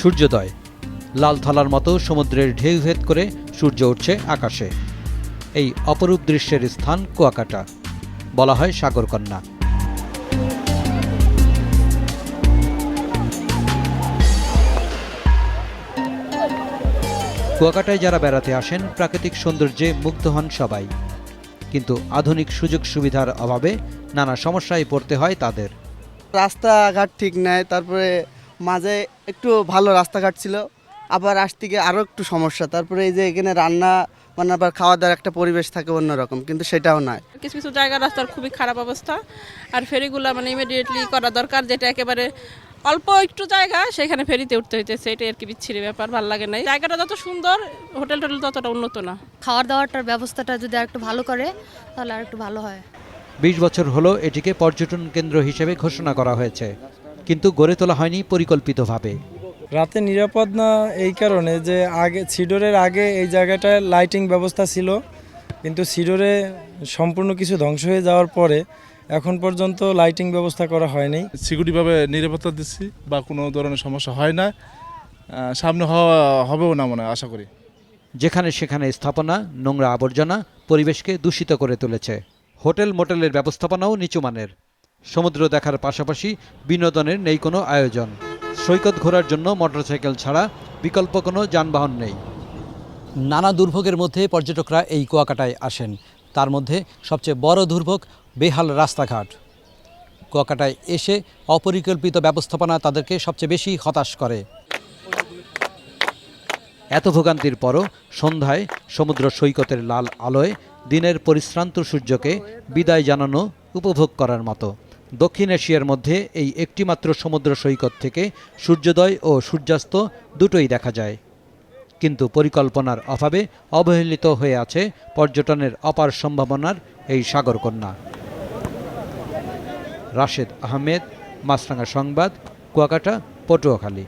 সূর্যোদয়। লাল থালার মতো সমুদ্রের ঢেউ ভেদ করে সূর্য উঠছে আকাশে। এই অপরূপ দৃশ্যের স্থান কুয়াকাটা, বলা হয় সাগরকন্যা। কুয়াকাটায় যারা বেড়াতে আসেন, প্রাকৃতিক সৌন্দর্যে মুগ্ধ হন সবাই। কিন্তু আধুনিক সুযোগ সুবিধার অভাবে নানা সমস্যায় পড়তে হয় তাদের। রাস্তাঘাট ঠিক নাই, তারপরে মাঝে একটু ভালো রাস্তাঘাট ছিল আবার আসতে গিয়ে আরও একটু সমস্যা। তারপরে এই যে এখানে রান্না মানে আবার খাওয়া দাওয়ার একটা পরিবেশ থাকে অন্যরকম কিন্তু সেটাও নাই কিছু কিছু জায়গা রাস্তার খুবই খারাপ অবস্থা আর ফেরিগুলো মানে ইমিডিয়েটলি করা দরকার যেটা একেবারে অল্প একটু জায়গা সেখানে ফেরিতে উঠতে হইতেছে এটা আর কি বিচ্ছিরি ব্যাপার ভালো লাগে না জায়গাটা যত সুন্দর হোটেল টোটেল ততটা উন্নত না। খাওয়ার দাওয়াটার ব্যবস্থাটা যদি আরেকটু ভালো করে তাহলে আর একটু ভালো হয়। বিশ বছর হলো এটিকে পর্যটন কেন্দ্র হিসেবে ঘোষণা করা হয়েছে। কিন্তু গড়ে তোলা হয়নি পরিকল্পিতভাবে। রাতে নিরাপদ না এই কারণে যে আগে সিডোরের আগে এই জায়গাটায় লাইটিং ব্যবস্থা ছিল কিন্তু সিডোরে সম্পূর্ণ কিছু ধ্বংস হয়ে যাওয়ার পরে এখন পর্যন্ত লাইটিং ব্যবস্থা করা হয়নি। সিকিউরিটিভাবে নিরাপত্তা দিচ্ছি বা কোনো ধরনের সমস্যা হয় না। সামনে হওয়া হবেও না মনে হয় আশা করি। যেখানে সেখানে স্থাপনা নোংরা আবর্জনা পরিবেশকে দূষিত করে তুলেছে। হোটেল মোটেলের ব্যবস্থাপনাও নিচুমানের সমুদ্র দেখার পাশাপাশি বিনোদনের নেই কোনো আয়োজন। সৈকত ঘোরার জন্য মোটরসাইকেল ছাড়া বিকল্প কোনো যানবাহন নেই। নানা দুর্ভোগের মধ্যে পর্যটকরা এই কুয়াকাটায় আসেন। তার মধ্যে সবচেয়ে বড় দুর্ভোগ বেহাল রাস্তাঘাট। কুয়াকাটায় এসে অপরিকল্পিত ব্যবস্থাপনা তাদেরকে সবচেয়ে বেশি হতাশ করে। এত ভোগান্তির পরও সন্ধ্যায় সমুদ্র সৈকতের লাল আলোয় দিনের পরিশ্রান্ত সূর্যকে বিদায় জানানো উপভোগ করার মতো। দক্ষিণ এশিয়ার মধ্যে এই একটিমাত্র সমুদ্র সৈকত থেকে সূর্যোদয় ও সূর্যাস্ত দুটোই দেখা যায়। কিন্তু পরিকল্পনার অভাবে অবহেলিত হয়ে আছে পর্যটনের অপার সম্ভাবনার এই সাগরকন্যা। রাশেদ আহমেদ মাসরাঙ্গা সংবাদ, কুয়াকাটা, পটুয়াখালী।